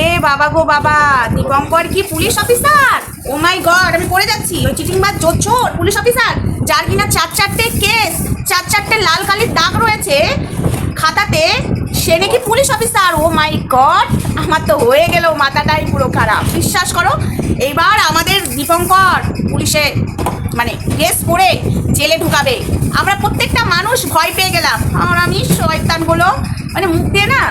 এ বাবা গো বাবা দীপঙ্কর কি police officer? Oh my god, আমি পড়ে যাচ্ছি। ওই চিটিংবাজ জোচ্ছোর পুলিশ অফিসার, যার কিনা চার চারটে কেস, চার চারটে লাল কালির দাগ রয়েছে খাতাতে, সে নাকি police officer? Oh my god, আমার তো হয়ে গেল, মাথাটাই পুরো খারাপ। বিশ্বাস করো, এইবার আমাদের দীপঙ্কর পুলিশে মানে কেস করে জেলে ঢুকাবে। আমরা প্রত্যেকটা মানুষ ভয় পেয়ে গেলাম। আর আমি শয়তানগুলো মানে মুখ দিয়ে না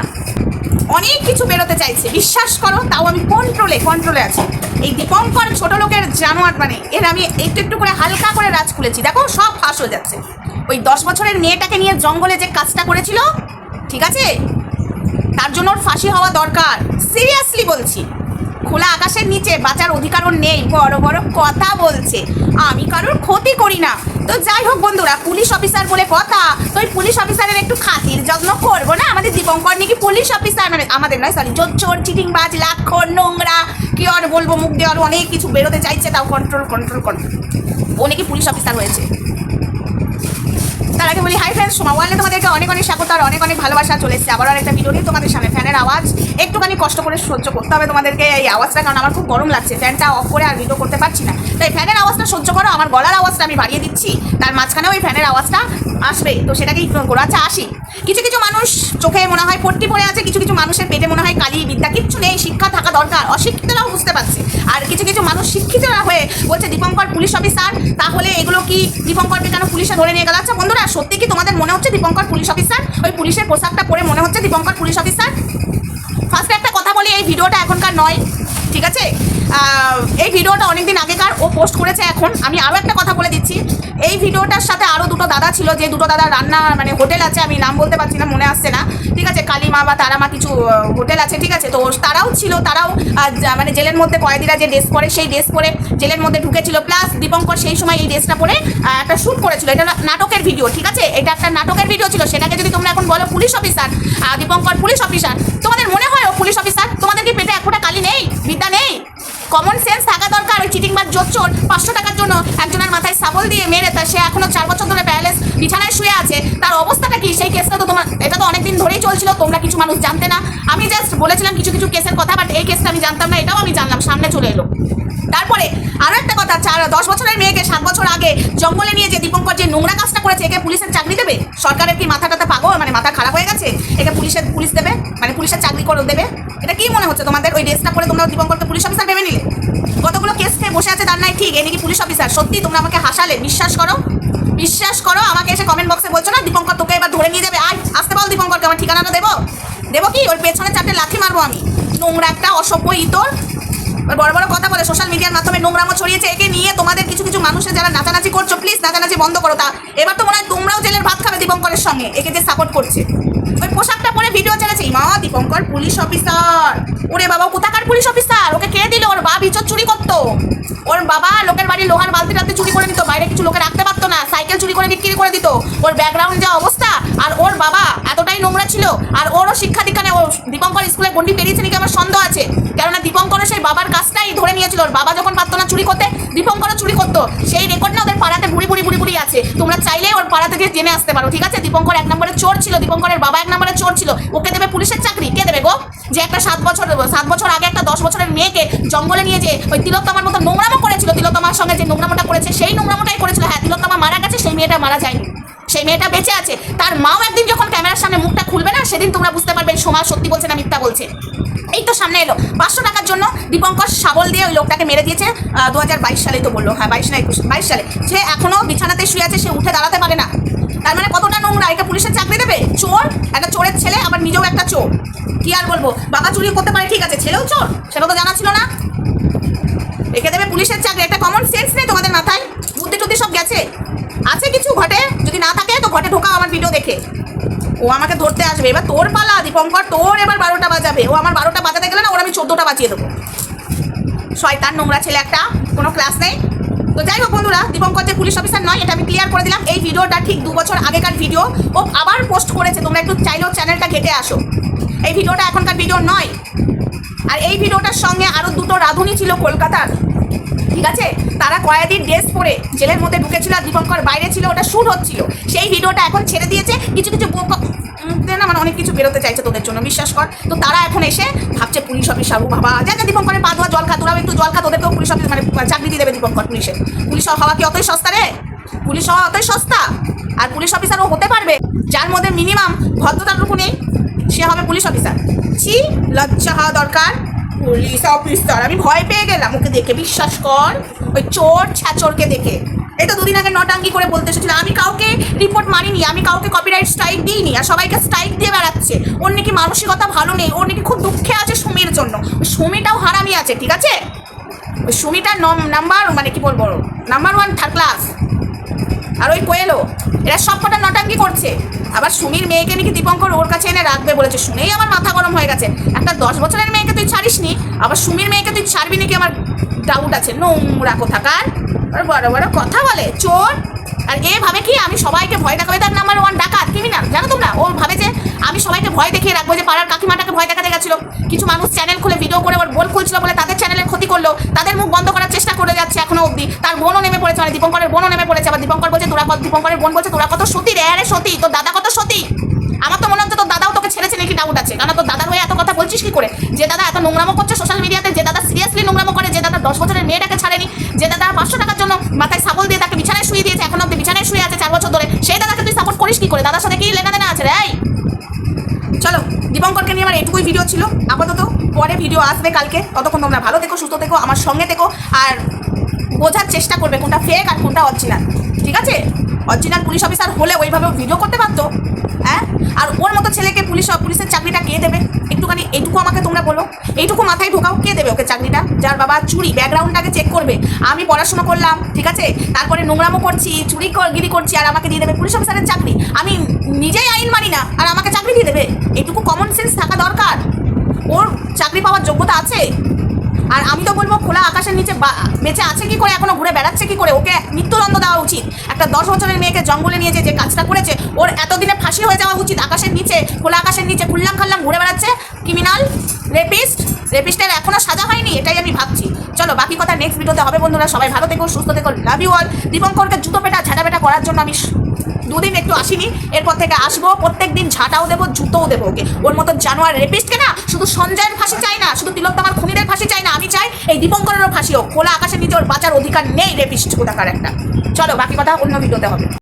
অনেক কিছু বেরোতে চাইছে। বিশ্বাস করো, তাও আমি কন্ট্রোলে কন্ট্রোলে আছি। এই দীপঙ্কর ছোট লোকের জানোয়ার মানে এর আমি একটু একটু করে হালকা করে রাজ খুলেছি। দেখো, সব ফাঁস হয়ে যাচ্ছে। ওই দশ বছরের মেয়েটাকে নিয়ে জঙ্গলে যে কাজটা করেছিল, ঠিক আছে? তার জন্য ওর ফাঁসি হওয়া দরকার। সিরিয়াসলি বলছি। খোলা আকাশের নিচে বাঁচার অধিকারও নেই। বড় বড় কথা বলছে। আমি কারোর ক্ষতি করি না। তো যাই হোক বন্ধুরা, পুলিশ অফিসার বলে কথা। তো ওই পুলিশ অফিসারের একটু খাতির যত্ন করব না? আমাদের দীপঙ্কর নাকি পুলিশ অফিসার? মানে আমাদের নয় সরি চোর চিটিং বাজ লাক্ষর, নোংরা, কি আর বলব, মুখ দিয়ে আরও অনেক কিছু বেরোতে চাইছে, তাও কন্ট্রোল কন্ট্রোল কন্ট্রোল ও নাকি পুলিশ অফিসার হয়েছে। তার আগে বলি হাই ফ্রেন্ডস সোমা ওয়ালে তোমাদেরকে অনেক অনেক স্বাগত আর অনেক অনেক ভালোবাসা চলে এসেছে। আবার একটা ভিডিও তোমাদের সামনে ফ্যানের আওয়াজ। একটুখানি কষ্ট করে সহ্য করতে হবে তোমাদেরকে এই আওয়াজটা, কারণ আমার খুব গরম লাগছে। ফ্যানটা অফ করে আর ভিডিও করতে পারছি না। তাই ফ্যানের আওয়াজটা সহ্য করো, আমার গলার আওয়াজটা আমি বাড়িয়ে দিচ্ছি। তার মাঝখানেও ওই ফ্যানের আওয়াজটা আসবে। তো সেটাকে ইগনোর করো আচ্ছা আসি। কিছু কিছু মানুষ চোখে মনে হয় পট্টি পড়ে আছে, কিছু কিছু মানুষের পেটে মনে হয় কালি বিদ্যা, কিচ্ছু নেই, শিক্ষা থাকা দরকার, অশিক্ষিতরাও বুঝতে পারছে। আর কিছু কিছু মানুষ শিক্ষিতরা হয়ে বলছে, দীপঙ্কর পুলিশ অফিসার তাহলে এগুলো কি দীপঙ্করকে কেন পুলিশে ধরে নিয়ে গেল? আচ্ছা বন্ধুরা সত্যি কি তোমাদের মনে হচ্ছে দীপঙ্কর পুলিশ অফিসার ওই পুলিশের পোশাকটা পরে মনে হচ্ছে দীপঙ্কর পুলিশ অফিসার ফার্স্টে একটা কথা বলি এই ভিডিওটা এখনকার নয় ঠিক আছে আহ, এই ভিডিওটা অনেকদিন আগেকার, ও পোস্ট করেছে এখন। আমি আরও একটা কথা বলে দিচ্ছি। এই ভিডিওটার সাথে আরও দুটো দাদা ছিল, যে দুটো দাদা রান্না মানে হোটেল আছে, আমি নাম বলতে পারছি না, মনে আসছে না। ঠিক আছে, কালিমা বা তারামা কিছু হোটেল আছে, ঠিক আছে? তো তারাও ছিল, তারাও মানে জেলের মধ্যে কয়েদিরা যে ড্রেস পরে, সেই ড্রেস পরে জেলের মধ্যে ঢুকেছিল। প্লাস দীপঙ্কর সেই সময় এই ড্রেসটা পরে একটা শ্যুট করেছিল। এটা নাটকের ভিডিও ঠিক আছে? এটা একটা নাটকের ভিডিও ছিল। সেটাকে যদি তোমরা এখন বলো police officer Dipankar police officer তোমাদের মনে হয় ও পুলিশ অফিসার তোমাদের কি পেটে এক কালি নেই? কমন সেন্স থাকা দরকার। ওই চিটিং বা জোচ্চোর পাঁচশো টাকার জন্য একজনের মাথায় সাবল দিয়ে মেরে তা সে এখনও চার বছর ধরে প্যালেস বিছানায় শুয়ে আছে। তার অবস্থাটা কি? সেই কেসটা তো তোমার এটা তো অনেকদিন ধরেই চলছিল, তোমরা কিছু মানুষ জানতে না। আমি জাস্ট বলেছিলাম কিছু কিছু কেসের কথা বাট এই কেসটা আমি জানতাম না, এটাও আমি জানলাম, সামনে চলে এলো। তারপরে আরও একটা কথা, চার, দশ বছরের মেয়েকে সাত বছর আগে জঙ্গলে নিয়ে যে দীপঙ্কর যে নোংরা কাজটা করেছে, একে পুলিশের চাকরি দেবে? সরকারের কি মাথা টাথা পাগল? মানে মাথা খারাপ হয়ে গেছে? একে পুলিশের পুলিশ দেবে? মানে পুলিশের চাকরি করে দেবে? এটা কি মনে হচ্ছে তোমাদের? ওই ড্রেসটা পরে তোমরা দীপঙ্করকে পুলিশ অফিসার ভেবে নিলে? বসে আছে তার নাই, ঠিক, এ নাকি পুলিশ অফিসার সত্যি, তোমরা আমাকে হাসালে, বিশ্বাস করো বিশ্বাস করো, আমাকে এসে কমেন্ট বক্সে বলছো না, দীপঙ্কর তোকে এবার ধরে নিয়ে যাবে। আয়, আসতে বল দীপঙ্করকে, আমার ঠিকানাটা দেবো? দেবো কি? ওর পেছনে চারটে লাথি মারবো আমি। নোংরা একটা অসভ্য ইতর। বড় বড় কথা বলে সোশ্যাল মিডিয়ার মাধ্যমে নোংরামো ছড়িয়েছে, একে নিয়ে তোমাদের কিছু কিছু মানুষের যারা নাচানাচি করছ প্লিজ নাচানাচি বন্ধ করো তা। এবার তো মনে হয় তোমরাও জেলের ভাত খাবে দীপঙ্করের সঙ্গে, একে যে সাপোর্ট করছে। ওই পোশাকটা পরে ভিডিও ছেড়েছে মা দীপঙ্কর পুলিশ অফিসার ওরে বাবা কোথাকার পুলিশ অফিসার ওকে কে দিল? ওর বাপ ইচর চুরি করতো। ওর বাবা লোকের বাড়ি লোহার বালতি টালতি চুরি করে নিত বাইরে কিছু লোকে রাখতে পারতো না, সাইকেল চুরি করে বিক্রি করে দিত। ওর ব্যাকগ্রাউন্ড যা অবস্থা, আর ওর বাবা এতটাই নোংরা ছিল, আর ওরও শিক্ষা দীক্ষা নেই, ও দীপঙ্কর স্কুলে গন্ডি পেরিয়েছে নাকি আমার সন্দেহ আছে? কেননা দীপঙ্করের সেই বাবার কাজটাই ধরে নিয়েছিল, ওর বাবা যখন পারতো না চুরি করতে, দীপঙ্করও চুরি করতো। সেই রেকর্ড না ওদের পাড়াতে বুড়ি বুড়ি বুড়ি বুড়ি আছে। তোমরা চাইলে ওর পাড়া থেকে জেনে আসতে পারো, ঠিক আছে? দীপঙ্কর এক নম্বরে চোর ছিল, দীপঙ্করের বাবা এক নম্বরে চোর ছিল। ওকে দেবে পুলিশের চাকরি, কে দেবে গো? যে একটা সাত বছর সাত বছর আগে একটা দশ বছরের মেয়েকে জঙ্গলে নিয়ে যে ওই তিলোত্তমার মারা যায়নি। সেই মেয়েটা বেঁচে আছে। তার মাও একদিন যখন ক্যামেরার সামনে মুখটা খুলবে না, সেদিন তোমরা বুঝতে পারবে সোমা সত্যি বলছে না মিথ্যা বলছে। এই তো সামনে এলো। পাঁচশো টাকার জন্য দীপঙ্কর শাবল দিয়ে ওই লোকটাকে মেরে দিয়েছে। দু হাজার বাইশ সালে তো বলল। হ্যাঁ বাইশ না একুশ, বাইশ সালে। সে এখনও বিছানাতে শুয়ে আছে, সে উঠে দাঁড়াতে পারে না। তার মানে কতটা নোংরা একে পুলিশের চাকরি দেবে? চোর? একটা চোরের ছেলে, আবার নিজেও একটা চোর। কি আর বলব? বাবা চুরি করতে পারে, ঠিক আছে। ছেলেও চোর? সেটা তো জানা ছিল না রেখে দেবে পুলিশের চাকরি একটা কমন সেন্স নেই তোমাদের মাথায় বুদ্ধি টুদ্ধি সব গেছে আছে কিছু ঘটে? যদি না থাকে, তো ঘটে ঢোকা আমার ভিডিও দেখে। ও আমাকে ধরতে আসবে। এবার তোর পালা, দীপঙ্কর, তোর এবার বারোটা বাজাবে। ও আমার বারোটা বাজাতে গেলে না, ওর আমি চোদ্দোটা বাজিয়ে দেবো। শয়তান নোংরা ছেলে একটা, কোনো ক্লাস নেই। তো যাই হোক বন্ধুরা, দীপঙ্কর যে পুলিশ অফিসার নয়, এটা আমি ক্লিয়ার করে দিলাম। এই ভিডিওটা ঠিক দু বছর আগেকার ভিডিও ও আবার পোস্ট করেছে, তোমরা একটু চাইলেও চ্যানেলটা ঘেটে আসো। এই ভিডিওটা এখনকার ভিডিও নয়। আর এই ভিডিওটার সঙ্গে আরও দুটো রাঁধুনি ছিল কলকাতার। ঠিক আছে? তারা কয়েকদিন ড্রেস পরে জেলের মধ্যে ঢুকেছিল আর দীপঙ্কর বাইরে ছিল, ওটা শ্যুট হচ্ছিল। সেই ভিডিওটা এখন ছেড়ে দিয়েছে। কিছু কিছু না মানে অনেক কিছু বেরোতে চাইছে তোদের জন্য, বিশ্বাস কর। তো তারা এখন এসে ভাবছে, পুলিশ অফিস ও বাবা, যা যা, দীপঙ্করের পা ধোয়া, জল খা একটু জল খা, তোদেরকেও পুলিশ অফিস মানে চাকরি দিয়ে দেবে দীপঙ্কর পুলিশে। পুলিশ হওয়া কি অতই সস্তা রে? পুলিশ হওয়া অতই সস্তা? আর পুলিশ অফিসারও হতে পারবে? যার মধ্যে মিনিমাম ভদ্রতাটুকু নেই, সে হবে পুলিশ অফিসার। ছি, লজ্জা হওয়া দরকার। পুলিশ অফিসার, আমি ভয় পেয়ে গেলাম। ওকে দেখে, বিশ্বাস কর, ওই চোর ছ্যাচোরকে দেখে। তো দুদিন আগে নটাঙ্গি করে বলতে এসেছিল, আমি কাউকে রিপোর্ট মারিনি, আমি কাউকে কপিরাইট স্ট্রাইক দিইনি, আর সবাইকে স্ট্রাইক দিয়ে বেড়াচ্ছে। ওর নাকি মানসিকতা ভালো নেই, ওর নাকি খুব দুঃখে আছে সুমির জন্য। সুমিটাও হারামি আছে, ঠিক আছে? ওই সুমিটার নাম্বার মানে কি বলব নাম্বার ওয়ান থার্ড ক্লাস আর ওই কোয়েলো, এরা সব কটা নটাঙ্কি করছে। আবার সুমির মেয়েকে নাকি দীপঙ্কর ওর কাছে এনে রাখবে বলেছে। শুনেই আমার মাথা গরম হয়ে গেছে। একটা দশ বছরের মেয়েকে তুই ছাড়িস নি আবার সুমির মেয়েকে তুই ছাড়বি নাকি? আমার ডাউট আছে। নোংরা কোথাকার? বড় বড় কথা বলে। চোর! আর এ ভাবে কি আমি সবাইকে ভয় দেখাবে? তার নাম্বার ওয়ান ডাকাত ক্রিমিনাল জানো তোমরা? ও ভাবে যে আমি সবাইকে ভয় দেখিয়ে রাখব যে পাড়ার কাকিমাটাকে ভয় দেখাতে গেছিল। কিছু মানুষ চ্যানেল খুলে ভিডিও করে ওর বোন খুলছিল বলে তাদের চ্যানেলের ক্ষতি করল। তাদের মুখ বন্ধ করার চেষ্টা করে যাচ্ছে এখনও অবধি। তার বোনও নেমে পড়েছে মানে দীপঙ্করের বোনও নেমে পড়েছে। আবার দীপঙ্কর বলছে, তোরা কত দীপঙ্করের বোন বলছে, তোরা কত সতী রে? আরে সতী, তোর দাদা কত সতী? আমার তো মনে হচ্ছে তোর দাদাও তোকে ছেড়েছে নাকি ডাউট আছে। কারণ তোর দাদার হয়ে এত কথা বলছিস কি করে? যে দাদা এত নোংরামো করছে সোশ্যাল মিডিয়াতে যে দাদা সিরিয়াসলি নোংরামো করে, যে দাদা দশ বছরের মেয়েটাকে ছাড়েনি যে দাদা পাঁচশো টাকার জন্য মাথায় সাবল দিয়ে তাকে বিছানায় শুয়ে দিয়েছে, এখন অব্দি বিছানায় শুয়ে আছে চার বছর ধরে। সেই দাদাকে তুই সাপোর্ট করিস কি করে? দাদার সাথে কি লেনা দেনা আছে রে? এই? চলো, দীপঙ্করকে নিয়ে আমার এটুকুই ভিডিও ছিল। আপাতত পরে ভিডিও আসবে কালকে। ততক্ষণ তোমরা ভালো থেকো, সুস্থ থেকো, আমার সঙ্গে থেকো। আর বোঝার চেষ্টা করবে কোনটা ফেক আর কোনটা অরিজিনাল ঠিক আছে? অরিজিনাল পুলিশ অফিসার হলে ওইভাবে ভিডিও করতে পারতো হ্যাঁ? আর ওর মতো ছেলেকে পুলিশ পুলিশের চাকরিটা কে দেবে? একটুখানি, এইটুকু আমাকে তোমরা বলো। এইটুকু মাথায় ঢোকাও, কে দেবে ওকে চাকরিটা? যার বাবা চুরি, ব্যাকগ্রাউন্ডটাকে চেক করবে। আমি পড়াশোনা করলাম, ঠিক আছে? তারপরে নোংরামো করছি, চুরি গিরি করছি, আর আমাকে দিয়ে দেবে পুলিশ অফিসারের চাকরি। আমি নিজেই আইন মানি না, আর আমাকে চাকরি দিয়ে দেবে। এইটুকু কমন সেন্স থাকা দরকার। ওর চাকরি পাওয়ার যোগ্যতা আছে। আর আমি তো বলব, খোলা আকাশের নিচে বেঁচে আছে কি করে, এখনও ঘুরে বেড়াচ্ছে কি করে? ওকে মৃত্যুদণ্ড দেওয়া উচিত। একটা দশ বছরের মেয়েকে জঙ্গলে নিয়ে যে যে কাজটা করেছে, ওর এতদিনে ফাঁসি হয়ে যাওয়া উচিত। আকাশের নিচে, খোলা আকাশের নিচে, খুললাম খাল্লাম ঘুরে বেড়াচ্ছে। ক্রিমিনাল রেপিস্ট রেপিস্টের এখনও সাজা হয়নি, এটাই আমি ভাবছি। চলো, বাকি কথা নেক্সট ভিডিওতে হবে বন্ধুরা, সবাই ভালো থেকো, সুস্থ থেকো লাভ ইউ অল দীপঙ্করকে জুতো পেটা, ঝাঁটা পেটা করার জন্য আমি দুদিন একটু আসিনি, এরপর থেকে আসব প্রত্যেক দিন ঝাঁটাও দেবো, জুতোও দেবো ওকে। ওর মতো জানোয়ার রেপিস্টকে না, শুধু সঞ্জয়ের ফাঁসি চাই না, শুধু তিলক তিলোত্তমার খুনিদের ফাঁসি চাই না, আমি চাই এই দীপঙ্করেরও ফাঁসি হোক। খোলা আকাশে নিচে ওর বাঁচার অধিকার নেই রেপিস্ট কোথাকার একটা। চলো, বাকি কথা অন্য ভিডিওতে হবে।